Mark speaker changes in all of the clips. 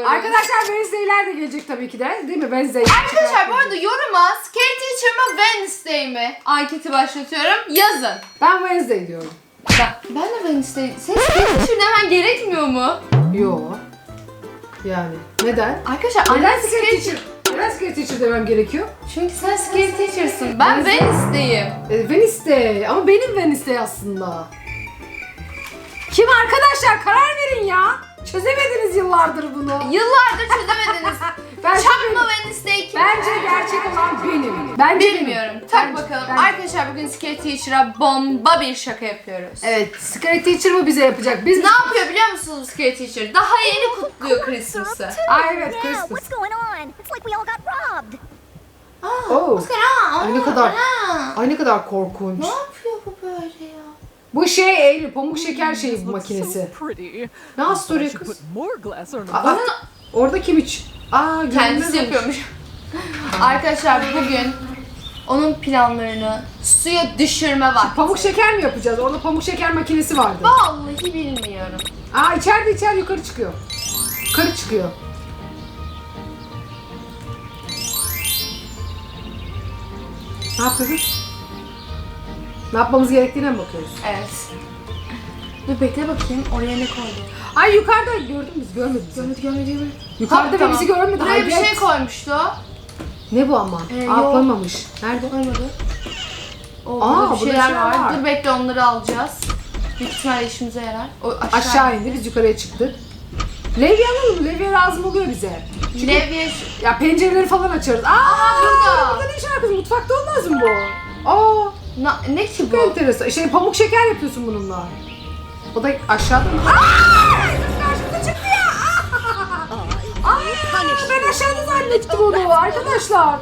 Speaker 1: bekliyoruz.
Speaker 2: Arkadaşlar Wednesday'ler de gelecek tabii ki de. Değil mi? Wednesday.
Speaker 1: Arkadaşlar bu arada yoruma Scary Teacher mı Wednesday mi? Anketi başlatıyorum. Yazın.
Speaker 2: Ben Wednesday diyorum.
Speaker 1: Ben, ben de Wednesday. Sen Scary Teacher demen gerekmiyor mu?
Speaker 2: Yo. Yani. Neden?
Speaker 1: Arkadaşlar
Speaker 2: Neden
Speaker 1: annem
Speaker 2: Scary
Speaker 1: Scary
Speaker 2: Teacher? Neden Scary Teacher demem gerekiyor?
Speaker 1: Çünkü sen Scary Teacher'sın. Ben
Speaker 2: Wednesday.
Speaker 1: Wednesday'im.
Speaker 2: E, Wednesday. Ama benim Wednesday aslında. Kim arkadaşlar? Karar verin ya. Çözemediniz yıllardır bunu.
Speaker 1: Yıllardır çözemediniz.
Speaker 2: Bence
Speaker 1: Çakma
Speaker 2: benim.
Speaker 1: Wednesday kim?
Speaker 2: Bence gerçek olan benim. Bence benim.
Speaker 1: Bilmiyorum. Tak
Speaker 2: Bence-
Speaker 1: bakalım.
Speaker 2: bence-
Speaker 1: Arkadaşlar bugün Scary Teacher'a bomba bir şaka yapıyoruz.
Speaker 2: Evet, Scary Teacher mı bize yapacak? Biz
Speaker 1: Ne yapıyor biliyor musunuz Scary Teacher? Daha yeni kutluyor Christmas'ı.
Speaker 2: Aa evet, Christmas.
Speaker 3: what's going on? It's like we all got robbed.
Speaker 2: Oh.
Speaker 1: Aa,
Speaker 2: Ay ne kadar,
Speaker 1: aa.
Speaker 2: ay ne kadar korkunç.
Speaker 1: Ne yapıyor bu böyle?
Speaker 2: Bu şey Eylül, pamuk şeker şeyi bu makinesi. Ne
Speaker 4: should
Speaker 2: kız? Aa, orada kim iç? Aa, görünmez
Speaker 1: Kendisi
Speaker 2: olmuş.
Speaker 1: yapıyormuş. Arkadaşlar bugün onun planlarını suya düşürme vakti.
Speaker 2: Pamuk şeker mi yapacağız? Orada pamuk şeker makinesi vardı.
Speaker 1: Vallahi bilmiyorum.
Speaker 2: Aa içeride içer yukarı çıkıyor. Yukarı çıkıyor. Ne yapıyoruz? Ne yapmamız gerektiğine mi bakıyoruz?
Speaker 1: Evet. Dur bekle bakayım oraya ne koydu?
Speaker 2: Ay yukarıda gördün mü? Görmedin sen.
Speaker 1: Görmedi görmedi görmedi.
Speaker 2: Yukarıda ve bizi görmedi.
Speaker 1: Buraya bir
Speaker 2: Hayret.
Speaker 1: şey koymuştu.
Speaker 2: Ne bu ama?
Speaker 1: Ee,
Speaker 2: Aa
Speaker 1: yok.
Speaker 2: koymamış. Nerede?
Speaker 1: Koymadı. O,
Speaker 2: Aa,
Speaker 1: burada bir şeyler
Speaker 2: şeyler
Speaker 1: var. Dur bekle onları alacağız. Büyük ihtimalle işimize yarar. O aşağı,
Speaker 2: Aşağı indi biz yukarıya çıktık. Levye alalım? Levye lazım oluyor bize. Çünkü
Speaker 1: Levye
Speaker 2: ya pencereleri falan açarız. Aa,
Speaker 1: burada.
Speaker 2: Burada ne iş var kızım? Mutfakta olmaz mı bu? Aa
Speaker 1: Na, ne ki
Speaker 2: çok
Speaker 1: bu?
Speaker 2: enteresan. Şey pamuk şeker yapıyorsun bununla. O da aşağıda mı? Aa! Karşımıza çıktı ya. Aa, ben aşağıda zannettim onu arkadaşlar.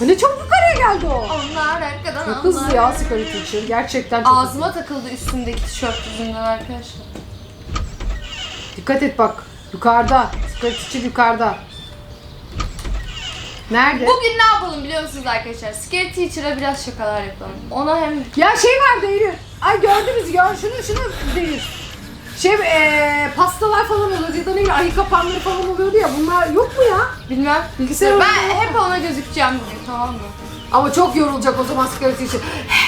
Speaker 2: Ne çabuk yukarıya geldi o.
Speaker 1: Onlar arkadan
Speaker 2: Çok
Speaker 1: onlar.
Speaker 2: hızlı ya Scary Teacher. Gerçekten çok hızlı.
Speaker 1: Ağzıma takıldı üstümdeki tişört yüzünden arkadaşlar.
Speaker 2: Dikkat et bak. Yukarıda. Scary Teacher yukarıda. Nerede?
Speaker 1: Bugün ne yapalım biliyor musunuz arkadaşlar? Scary Teacher'a biraz şakalar yapalım. Ona hem
Speaker 2: Ya şey vardı Eylül. Ay gördünüz gör şunu şunu değil. Şey eee pastalar falan oluyordu ya da ne bileyim ayı kapanları falan oluyordu ya bunlar yok mu ya?
Speaker 1: bilmem.
Speaker 2: Bilgisayar
Speaker 1: ben
Speaker 2: oyunu.
Speaker 1: hep ona gözükeceğim bugün tamam mı?
Speaker 2: Ama çok yorulacak o zaman Scary Teacher.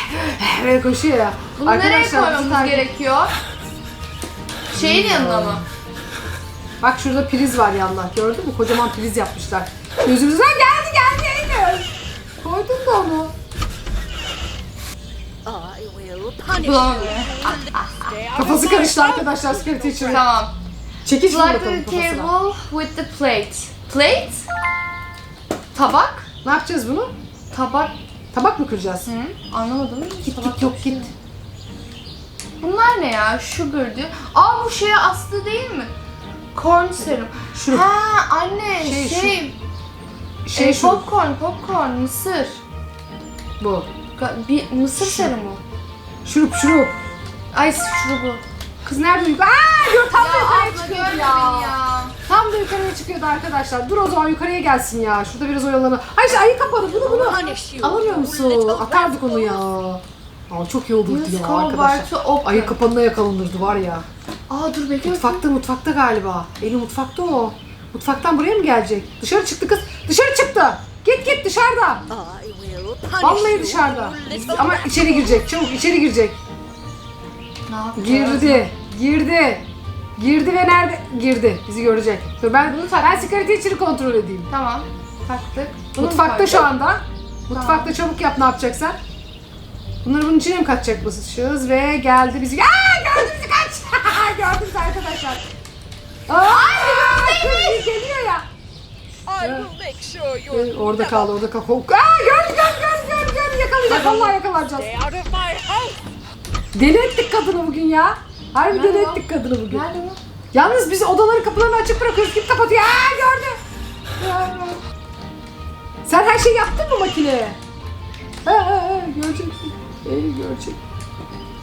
Speaker 2: Böyle koşuyor ya.
Speaker 1: Bunu nereye koymamız gerekiyor? Şeyin yanına mı?
Speaker 2: Bak şurada priz var yanlar. Gördün mü? Kocaman priz yapmışlar. Gözümüzden geldi geldi Eylül. Koydun da onu. Kafası karıştı arkadaşlar Scary Teacher'ın.
Speaker 1: Tamam.
Speaker 2: Çekiş
Speaker 1: Slide
Speaker 2: bakalım
Speaker 1: the
Speaker 2: kafasına.
Speaker 1: table with the plate. Plate? Tabak?
Speaker 2: Ne yapacağız bunu?
Speaker 1: Tabak.
Speaker 2: Tabak mı kıracağız?
Speaker 1: Hı? Anlamadım.
Speaker 2: Git git yok git.
Speaker 1: Bunlar ne ya? Sugar diyor. Aa bu şeye aslı değil mi? Corn serum.
Speaker 2: Şurup.
Speaker 1: Ha anne
Speaker 2: Şey,
Speaker 1: şey,
Speaker 2: şu-
Speaker 1: şey
Speaker 2: Şey şu
Speaker 1: popcorn popcorn mısır.
Speaker 2: bu.
Speaker 1: Ga- Bir mısır serumu.
Speaker 2: Şurup şurup.
Speaker 1: Ay şurubu.
Speaker 2: Kız nerede yukarı? Aa gör tam da
Speaker 1: Ya
Speaker 2: yukarıya çıkıyordu ya. Tam da yukarıya çıkıyordu arkadaşlar. Dur o zaman yukarıya gelsin ya. Şurada biraz oyalanı. Ay işte ayı kapadı bunu bunu. Alamıyor musun? Atardık onu ya. Aa çok iyi olurdu ya arkadaşlar. Ayı kapanına yakalanırdı var ya.
Speaker 1: Aa dur bekle.
Speaker 2: Mutfakta mutfakta galiba. Eli mutfakta o. Mutfaktan buraya mı gelecek? Dışarı çıktı kız. Dışarı çıktı. Git git dışarıda. Vallahi dışarıda. Ama içeri girecek. Çabuk içeri girecek.
Speaker 1: Ne yapacağız?
Speaker 2: Girdi. Girdi. Girdi ve nerede? Girdi. Bizi görecek. Dur ben
Speaker 1: Bunu tak-
Speaker 2: ben sigara teacher'ı kontrol edeyim.
Speaker 1: Tamam. Taktık. Bunu mu
Speaker 2: Mutfakta şu anda. Mutfakta çabuk yap ne yapacaksan. Bunları bunun içine mi katacakmışız ve geldi bizi. Aa kaç. Gördünüz arkadaşlar. Aa kız geliyor ya.
Speaker 4: I will make sure
Speaker 2: Ee,
Speaker 4: you're
Speaker 2: Orada kaldı orada kaldı. Aa gördü gördü gördü gördü gördü yakalayacak vallahi yakalanacağız.
Speaker 4: Stay out of my house.
Speaker 2: Deli ettik kadını bugün ya. Harbi deli ettik kadını bugün.
Speaker 1: Nerede bu?
Speaker 2: Yalnız biz odaları kapılarını açık bırakıyoruz. Kim kapatıyor? Aa gördü. Ya. Sen her şeyi yaptın mı makineye? Ha, ha, ha, görecek. İyi görecek.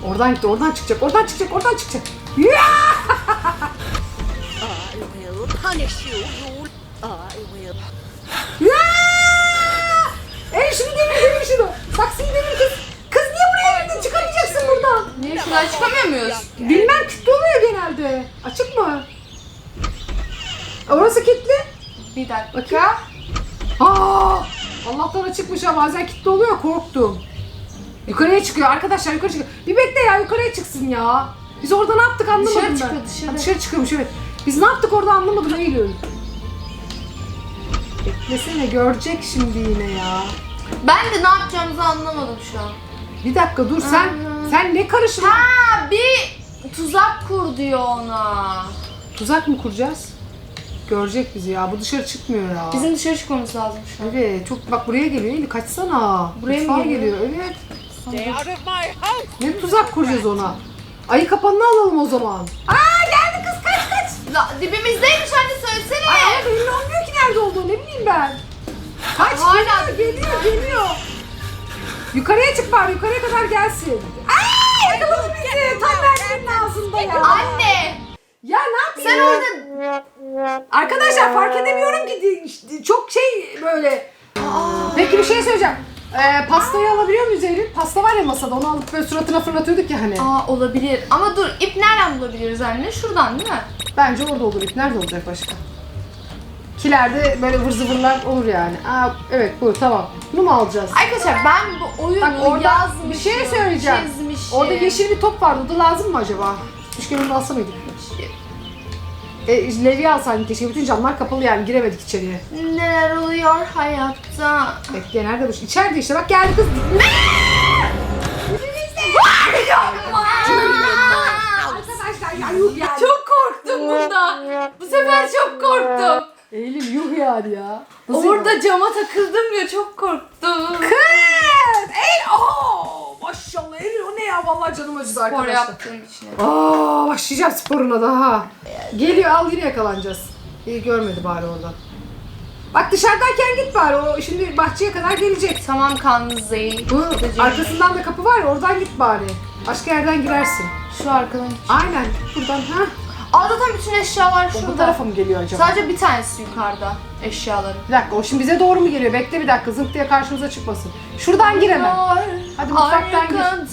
Speaker 2: Oradan gitti, oradan çıkacak, oradan çıkacak, oradan çıkacak.
Speaker 4: I will punish you, you. I will.
Speaker 2: Ey şunu demir, demir şunu. Saksıyı demir kız. Kız niye buraya girdin? Çıkamayacaksın buradan.
Speaker 1: Niye şuradan çıkamıyor muyuz?
Speaker 2: Bilmem kilitli oluyor genelde. Açık mı? Orası kilitli.
Speaker 1: Bir dakika.
Speaker 2: Aa! Allah'tan açıkmış ha bazen kilitli oluyor korktum. Yukarıya çıkıyor arkadaşlar yukarı çıkıyor. Bir bekle ya yukarıya çıksın ya. Biz orada ne yaptık anlamadım
Speaker 1: Dışarı
Speaker 2: ben.
Speaker 1: çıkıyor, dışarı.
Speaker 2: Ha, dışarı çıkıyormuş evet. Biz ne yaptık orada anlamadım Eylül. Beklesene görecek şimdi yine ya.
Speaker 1: Ben de ne yapacağımızı anlamadım şu an.
Speaker 2: Bir dakika dur sen
Speaker 1: Aa.
Speaker 2: sen ne karışın?
Speaker 1: Ha bir tuzak kur diyor ona.
Speaker 2: Tuzak mı kuracağız? Görecek bizi ya. Bu dışarı çıkmıyor ya.
Speaker 1: Bizim dışarı çıkmamız lazım şu an.
Speaker 2: Evet çok bak buraya geliyor Eylül kaçsana.
Speaker 1: Buraya mı
Speaker 2: Mutfağa
Speaker 1: geliyor?
Speaker 2: Evet.
Speaker 4: Stay out of my house.
Speaker 2: Ne tuzak kuracağız ona? Ayı kapanını alalım o zaman. Aa geldi kız kaç kaç.
Speaker 1: La, dibimizdeymiş anne söylesene.
Speaker 2: Ay ama belli olmuyor ki nerede olduğu ne bileyim ben. Kaç
Speaker 1: Hala
Speaker 2: geliyor geliyor geliyor. Yukarıya çık bari yukarıya kadar gelsin. Aa yakaladı bizi. Tam vermenin ağzında ya.
Speaker 1: Anne
Speaker 2: Ya ne yapayım?
Speaker 1: sen orada
Speaker 2: Arkadaşlar fark edemiyorum ki çok şey böyle. Peki bir şey söyleyeceğim. Ee, pastayı alabiliyor muyuz Eylül? Pasta var ya masada onu alıp böyle suratına fırlatıyorduk ya hani.
Speaker 1: Aa olabilir. Ama dur ip nereden bulabiliriz anne? Şuradan değil mi?
Speaker 2: Bence orada olur. İp nerede olacak başka? Kilerde böyle vır zıvırlar olur yani. Aa, evet bu tamam. Bunu mu alacağız?
Speaker 1: Arkadaşlar ben bu oyunu
Speaker 2: Bak orada
Speaker 1: yazmışım.
Speaker 2: bir şey söyleyeceğim.
Speaker 1: Çizmişim.
Speaker 2: Orada yeşil bir top vardı. O da lazım mı acaba? Keşke onu da alsa mıydık? E, Levi alsaydın keşke. Bütün camlar kapalı yani. Giremedik içeriye.
Speaker 1: Neler oluyor hayatta?
Speaker 2: Bekle nerede bu? İçeride işte. Bak geldi kız. Arkadaşlar ya yuh yani.
Speaker 1: Çok korktum bunda. Bu sefer çok korktum.
Speaker 2: Eylül yuh yani ya. Nasıl
Speaker 1: Orada cama takıldım ya çok korktum.
Speaker 2: Kız! El! Oo! Maşallah o ne ya? Vallahi canım acıdı
Speaker 1: Spor
Speaker 2: arkadaşlar.
Speaker 1: yaptığım için.
Speaker 2: Aa, başlayacağım sporuna daha. Geliyor al yine yakalanacağız. İyi görmedi bari orada. Bak dışarıdayken git bari. O şimdi bahçeye kadar gelecek.
Speaker 1: Tamam kanzayı.
Speaker 2: Bu arkasından da kapı var ya oradan git bari. Başka yerden girersin.
Speaker 1: Şu arkadan.
Speaker 2: Aynen. Buradan ha.
Speaker 1: Aa zaten bütün eşyalar
Speaker 2: O
Speaker 1: şurada.
Speaker 2: bu tarafa mı geliyor acaba?
Speaker 1: Sadece bir tanesi yukarıda eşyaların.
Speaker 2: Bir dakika o şimdi bize doğru mu geliyor? Bekle bir dakika zırt diye karşımıza çıkmasın. Şuradan gir hemen. Hadi mutfaktan gir.
Speaker 1: Arkadan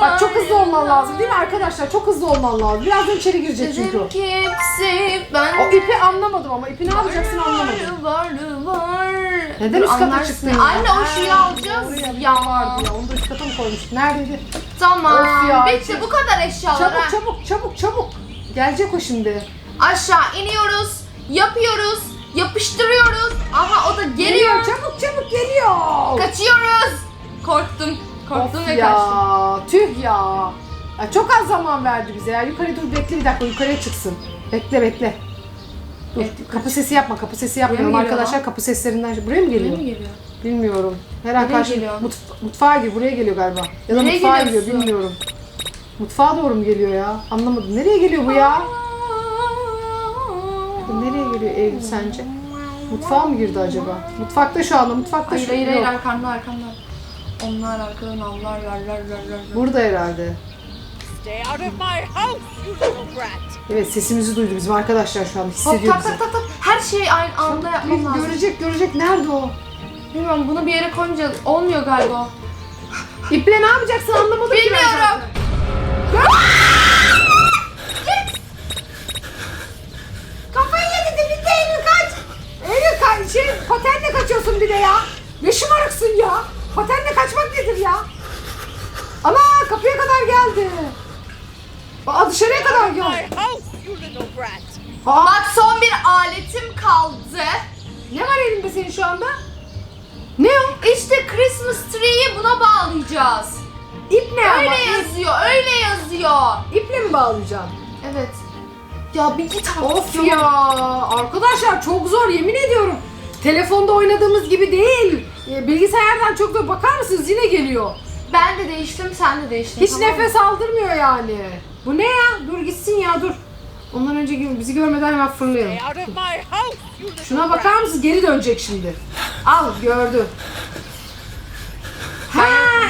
Speaker 2: Bak çok hızlı olman lazım değil mi arkadaşlar? Çok hızlı olman lazım. Birazdan içeri girecek çünkü o.
Speaker 1: Dedim ki hepsi ben
Speaker 2: O ipi anlamadım ama ipi ne yapacaksın anlamadım.
Speaker 1: Var var.
Speaker 2: Neden üst kata
Speaker 1: anlarsın.
Speaker 2: çıktın ya?
Speaker 1: Anne o şeyi alacağız ya.
Speaker 2: vardı ya. Onu da üst kata mı koymuştuk? Neredeydi?
Speaker 1: Tamam.
Speaker 2: Of ya,
Speaker 1: Bitti bu kadar eşyalar.
Speaker 2: Çabuk çabuk çabuk çabuk. Gelecek o şimdi.
Speaker 1: Aşağı iniyoruz. Yapıyoruz. Yapıştırıyoruz. Aha o da geliyor.
Speaker 2: Çabuk çabuk geliyor.
Speaker 1: Kaçıyoruz. Korktum. Korktum
Speaker 2: Of
Speaker 1: ve
Speaker 2: ya. Tüh ya. ya. Çok az zaman verdi bize ya. Yukarı dur bekle bir dakika yukarıya çıksın. Bekle bekle. Dur.
Speaker 1: Evet, yukarı
Speaker 2: kapı sesi yapma. Kapı sesi yapmıyorum
Speaker 1: Buraya mı geliyor
Speaker 2: arkadaşlar.
Speaker 1: lan?
Speaker 2: Kapı seslerinden. Buraya mı geliyor?
Speaker 1: Nereye geliyor?
Speaker 2: Bilmiyorum. Her an
Speaker 1: Nereye
Speaker 2: karşı
Speaker 1: geliyor?
Speaker 2: mutf- mutfağa gir. Buraya geliyor galiba. Ya da
Speaker 1: Nereye
Speaker 2: mutfağa
Speaker 1: geliyorsun?
Speaker 2: bilmiyorum. Mutfağa doğru mu geliyor ya? Anlamadım. Nereye geliyor bu ya? Nereye geliyor Eylül sence? Mutfağa mı girdi acaba? Mutfakta şu anda. Mutfakta
Speaker 1: Hayır
Speaker 2: şu
Speaker 1: hayır hayır
Speaker 2: yok.
Speaker 1: arkamda arkamda. Onlar arkadan avlar yerler yerler.
Speaker 2: Burada herhalde.
Speaker 4: Stay out of my house, you little brat.
Speaker 2: Evet sesimizi duydu bizim arkadaşlar şu an
Speaker 1: Hop
Speaker 2: hissediyor
Speaker 1: tak
Speaker 2: bizi.
Speaker 1: tak tak tak. Her şeyi aynı anda yapmam lazım.
Speaker 2: Görecek görecek nerede o?
Speaker 1: Bilmiyorum bunu bir yere koyunca olmuyor galiba.
Speaker 2: İple ne yapacaksın anlamadım ki ben
Speaker 1: Bilmiyorum.
Speaker 2: zaten. Kafayı yedi dibinde Eylül kaç. Eylül kaç. Şey, patenle kaçıyorsun bir de ya. Ne şımarıksın ya. Patenle kaçmak nedir ya? Ana kapıya kadar geldi. Aa dışarıya kadar geldi. Aa,
Speaker 1: Bak son bir aletim kaldı.
Speaker 2: ne var elinde senin şu anda? Ne o?
Speaker 1: İşte Christmas tree'yi buna bağlayacağız.
Speaker 2: İp ne ama?
Speaker 1: Öyle yazıyor, öyle yazıyor.
Speaker 2: İple mi bağlayacaksın?
Speaker 1: Evet. Ya bir git artık.
Speaker 2: Of ya arkadaşlar çok zor yemin ediyorum. Telefonda oynadığımız gibi değil. E, Bilgisayardan çok zor. Bakar mısınız yine geliyor.
Speaker 1: Ben de değiştim, sen de değiştin.
Speaker 2: Hiç
Speaker 1: tamam mı?
Speaker 2: nefes aldırmıyor yani. Bu ne ya? Dur gitsin ya dur. Ondan önce gibi- bizi görmeden hemen fırlayalım.
Speaker 4: Stay out of my house, you little
Speaker 2: Şuna bakar mısın? Geri dönecek şimdi. Al gördü. Ha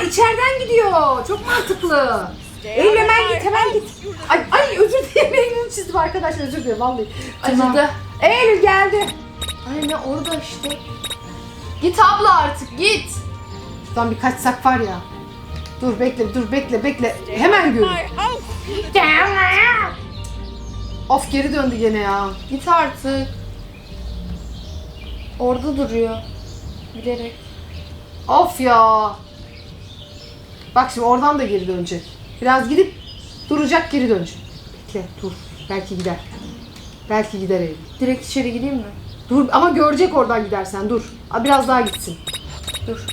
Speaker 2: içeriden gidiyor. Çok mantıklı. Eylül hemen git hemen git. Ay, ay özür dilerim Eylül'ü çizdim arkadaşlar özür dilerim vallahi.
Speaker 1: Acıdı.
Speaker 2: Eylül geldi.
Speaker 1: Anne orada işte. Git abla artık git.
Speaker 2: Şuradan bir kaçsak var ya. Dur bekle dur bekle bekle. Hemen gör.
Speaker 4: of
Speaker 2: geri döndü gene ya.
Speaker 1: Git artık. Orada duruyor. Bilerek.
Speaker 2: Of ya. Bak şimdi oradan da geri dönecek. Biraz gidip duracak geri dönecek. Bekle dur. Belki gider. Belki gider Eylül.
Speaker 1: Direkt içeri gireyim mi?
Speaker 2: Dur ama görecek oradan gidersen dur. Aa, Biraz daha gitsin.
Speaker 1: Dur.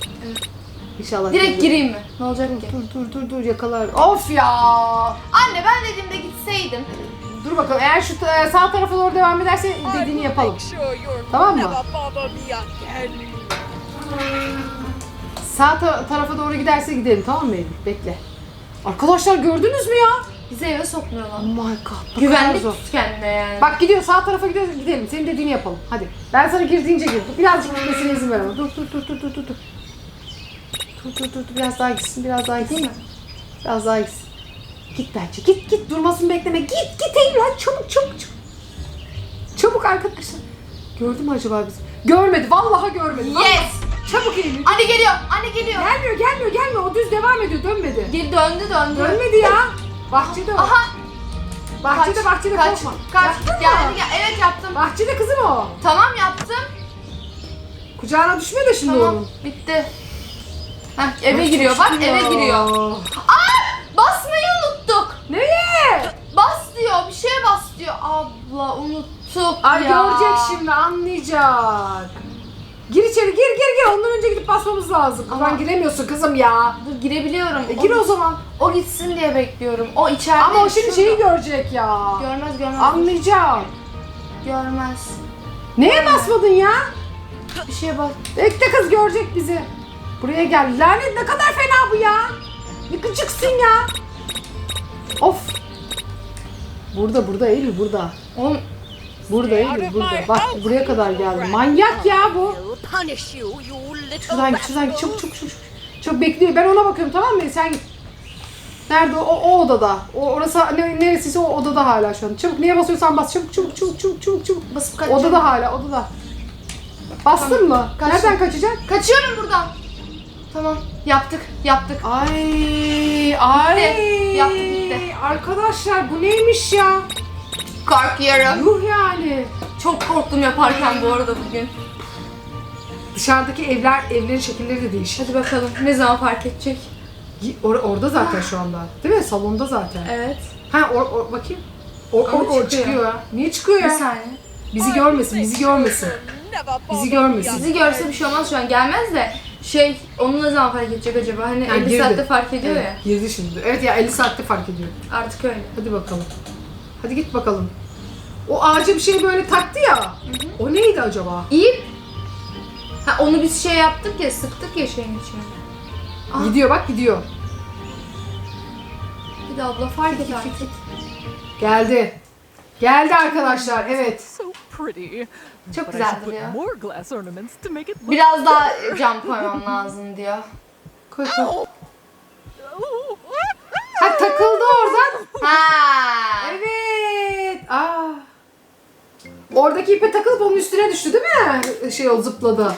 Speaker 2: İnşallah.
Speaker 1: Direkt gireyim mi? Ne olacak ki?
Speaker 2: Dur dur dur dur yakalar. Of ya.
Speaker 1: Anne ben dediğimde gitseydim.
Speaker 2: Dur bakalım eğer şu ta- sağ tarafa doğru devam ederse dediğini yapalım.
Speaker 4: You'll
Speaker 2: Tamam mı? Sağ ta- tarafa doğru giderse gidelim tamam mı Eylül? Bekle. Arkadaşlar gördünüz mü ya?
Speaker 1: Bizi eve sokmuyorlar.
Speaker 2: Oh my god. ne
Speaker 1: Güvenlik
Speaker 2: kadar zor.
Speaker 1: tut kendine yani.
Speaker 2: Bak gidiyor sağ tarafa gidiyor gidelim. Senin dediğini yapalım. Hadi. Ben sana girdiğince gir. Birazcık gitmesine izin ver ama. Dur dur dur dur dur dur. dur. Dur dur dur. Biraz daha gitsin. Biraz daha gitsin.
Speaker 1: Değil mi?
Speaker 2: Biraz daha gitsin. Git bence. Git git. Durmasını bekleme. Git git Eylül. Hadi çabuk çabuk çabuk. Çabuk arkadaşlar. Gördü mü acaba bizi? Görmedi. Vallahi görmedi. Vallahi.
Speaker 1: Yes!
Speaker 2: Çabuk Eylül.
Speaker 1: Anne geliyor. Anne geliyor.
Speaker 2: Gelmiyor gelmiyor gelmiyor. O düz devam ediyor. Dönmedi.
Speaker 1: Geri döndü döndü.
Speaker 2: Dönmedi ya. Bahçede o.
Speaker 1: Aha.
Speaker 2: Bahçede
Speaker 1: kaç,
Speaker 2: bahçede
Speaker 1: kaç,
Speaker 2: korkma.
Speaker 1: Kaç.
Speaker 2: Yaptın mı?
Speaker 1: Geldi gel. Evet yaptım.
Speaker 2: Bahçede kızım o.
Speaker 1: Tamam yaptım.
Speaker 2: Kucağına düşme de şimdi
Speaker 1: Tamam.
Speaker 2: onun.
Speaker 1: Bitti. Heh, eve
Speaker 2: Ay,
Speaker 1: giriyor. Bak eve
Speaker 2: ya.
Speaker 1: giriyor. Aa! Basmayı unuttuk.
Speaker 2: Nereye?
Speaker 1: Bas diyor. Bir şeye bas diyor. Abla unuttuk
Speaker 2: Ay
Speaker 1: ya.
Speaker 2: görecek şimdi anlayacak. Gir içeri gir gir gir. Ondan önce gidip basmamız lazım.
Speaker 1: Ama-
Speaker 2: Aman giremiyorsun kızım ya.
Speaker 1: Dur girebiliyorum.
Speaker 2: E, gir o zaman.
Speaker 1: O gitsin diye bekliyorum. O içeride.
Speaker 2: Ama o şimdi
Speaker 1: şurada.
Speaker 2: şeyi görecek ya.
Speaker 1: Görmez görmez.
Speaker 2: Anlayacak.
Speaker 1: Görmez.
Speaker 2: Neye basmadın ya?
Speaker 1: Bir şeye bas.
Speaker 2: Bekle kız görecek bizi. Buraya gel. Lanet ne kadar fena bu ya. Ne gıcıksın ya. Of. Burada burada Eylül burada.
Speaker 1: Oğlum
Speaker 2: Burada Eylül burada. Bak buraya kadar geldi. Manyak ya bu. Şuradan git, şuradan git. Çabuk, çabuk, çabuk. Çok bekliyor. Ben ona bakıyorum tamam mı? Sen git. Nerede o? O, odada. O orası ne, neresiyse o odada hala şu an. Çabuk neye basıyorsan bas. Çabuk, çabuk, çabuk, çabuk, çabuk, çabuk.
Speaker 1: basıp kaçacağım.
Speaker 2: Odada hala, odada. Bastın
Speaker 1: Tamam,
Speaker 2: mı?
Speaker 1: kaçtım.
Speaker 2: Nereden kaçacak?
Speaker 1: Kaçıyorum buradan. Tamam. Yaptık. Yaptık.
Speaker 2: Ay, ay.
Speaker 1: Yaptı, bitti.
Speaker 2: Arkadaşlar bu neymiş ya?
Speaker 1: Korkuyorum.
Speaker 2: Yuh yani.
Speaker 1: Çok korktum yaparken bu arada bugün.
Speaker 2: Dışarıdaki evler, evlerin şekilleri de değişik.
Speaker 1: Hadi bakalım ne zaman fark edecek?
Speaker 2: Y- or- orada zaten şu anda. Değil mi? Salonda zaten.
Speaker 1: Evet.
Speaker 2: Ha or, or- bakayım. Or, or,
Speaker 1: Ama
Speaker 2: or
Speaker 1: çıkıyor.
Speaker 2: çıkıyor ya. Niye çıkıyor
Speaker 1: Bir
Speaker 2: ya?
Speaker 1: saniye.
Speaker 2: Bizi görmesin, bizi görmesin. Bizi görmesin.
Speaker 4: me
Speaker 1: Bizi görse bir şey olmaz şu an gelmez de şey onu ne zaman fark edecek acaba? Hani
Speaker 2: Ha,
Speaker 1: 50
Speaker 2: girdi.
Speaker 1: saatte fark ediyor
Speaker 2: Evet,
Speaker 1: ya.
Speaker 2: girdi şimdi. Evet ya 50 saatte fark ediyor.
Speaker 1: Artık öyle.
Speaker 2: Hadi bakalım. Hadi git bakalım. O ağaca bir şey böyle taktı ya. O neydi acaba?
Speaker 1: İyi. Ha onu biz şey yaptık ya sıktık ya şeyin içine. Aa.
Speaker 2: Gidiyor bak gidiyor.
Speaker 1: Bir de abla fark et artık.
Speaker 2: Geldi. Geldi arkadaşlar. Evet.
Speaker 5: so pretty.
Speaker 1: Çok
Speaker 5: more glass ornaments to make it look.
Speaker 1: Biraz daha cam koymam lazım diyor.
Speaker 2: Koy koy. Ha takıldı oradan.
Speaker 1: Ha.
Speaker 2: Evet. Aa. Oradaki ipe takılıp onun üstüne düştü değil mi? Şey o zıpladı.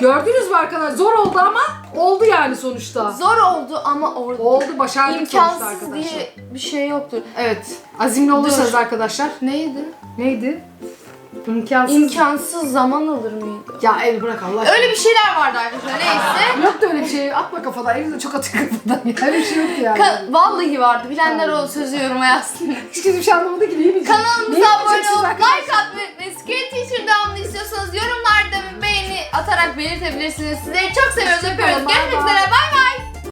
Speaker 2: Gördünüz mü arkadaşlar? Zor oldu ama oldu yani sonuçta.
Speaker 1: Zor oldu ama orada
Speaker 2: Oldu başardık sonuçta
Speaker 1: imkansız
Speaker 2: arkadaşlar.
Speaker 1: diye bir şey yoktur.
Speaker 2: Evet. Azimli olursanız
Speaker 1: Dur.
Speaker 2: arkadaşlar.
Speaker 1: Neydi?
Speaker 2: Neydi? İmkansız.
Speaker 1: İmkansız zaman alır mıydı?
Speaker 2: Ya el bırak Allah aşkına.
Speaker 1: Öyle bir şeyler vardı arkadaşlar neyse.
Speaker 2: Yok da öyle bir şey. Atma kafadan. Elinde de çok atıyor kafadan. Ya. Öyle bir şey yok yani.
Speaker 1: Ka- vallahi vardı. Bilenler o sözü yoruma yazsın.
Speaker 2: Hiç kimse bir şey anlamadı ki. Bilecek? Neyi
Speaker 1: Kanalımıza abone olup like atmayı ve Screen Teacher devamlı istiyorsanız yorumlarda bir beğeni atarak belirtebilirsiniz. Sizleri çok seviyoruz, öpüyoruz. Görüşmek üzere. Bay bay.